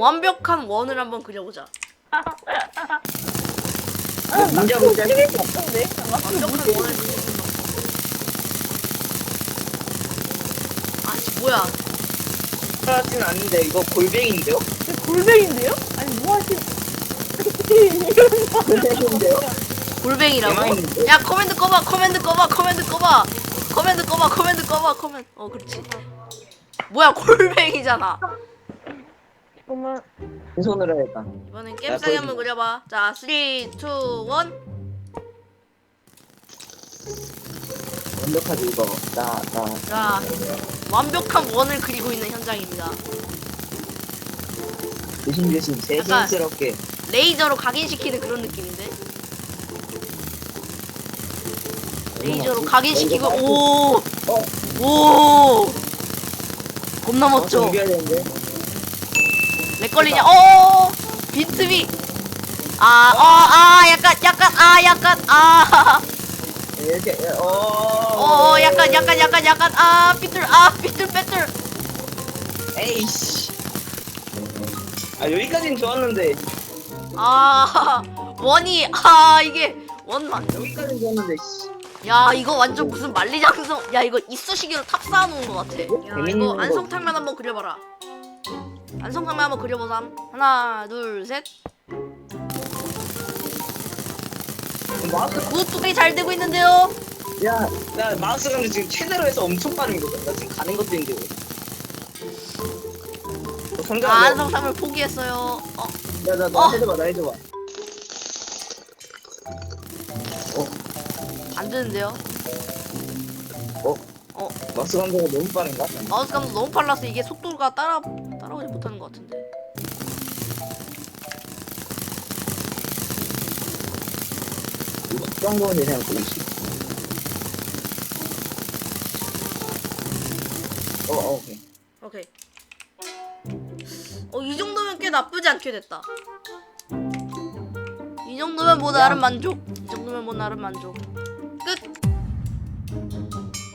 완벽한 원을 한번 그려보자. 문제 문제 없던데. 완벽한 원을. 아, 씨, 뭐야? 하진 않는데 이거 골뱅인데요? 골뱅인데요? 아니 뭐 하시? 골뱅인데요? 골뱅이라고? 야, 커맨드 꺼봐, 커맨드 꺼봐, 커맨드 꺼봐. 커맨드 꺼봐, 커맨드 꺼봐, 커맨드. 어, 그렇지. 뭐야, 골뱅이잖아. 잠깐만. 왼손으로 해야겠다 이번엔 야, 겜싸게 한번. 그려봐. 자, 3, 2, 1. 완벽하지 이거 나 나 자, 완벽한 원을 그리고 있는 현장입니다. 조심 조심 세심스럽게 레이저로 각인시키는 그런 느낌인데? 레이저로 각인시키고, 오! 어? 오! 겁나 어, 멋져. 준비해야 되는데 렉 걸리냐? 어! 빈틈이! 아, 어, 아, 약간, 약간, 아, 약간, 아. 이렇게 어, 어, 어, 약간, 약간, 약간, 약간, 아, 삐뚤, 아, 삐뚤, 삐뚤. 에이씨 아 여기까지는 좋았는데 아, 원이, 아, 이게, 원 맞죠? 여기까지는 좋았는데 씨. 야, 이거 완전 무슨 만리장성. 야, 이거 이쑤시개로 탑 쌓아놓은 것 같아. 야, 이거 거. 안성탕면 한번 그려봐라. 안성탕면 한번 그려보삼. 하나, 둘, 셋. 마우스 굿뚝이 잘 되고 있는데요? 야, 나 마우스 감도 지금 최대로 해서 엄청 빠르거든. 나 지금 가는 것도 힘들고. 너 아, 성장 안성탕면 포기했어요. 어, 나, 나, 나 어. 해줘봐, 나 해줘봐. 안 되는데요? 어? 어. 마우스 감도가 너무 빠른가? 마우스 감도 너무 빨라서 이게 속도가 따라 따라오지 못하는 것 같은데. 거는 그냥 싶어. 어, 어, 오케이. 오케이. 어, 이 정도면 꽤 나쁘지 않게 됐다. 이 정도면 뭐 나름 만족. 이 정도면 뭐 나름 만족. 끝.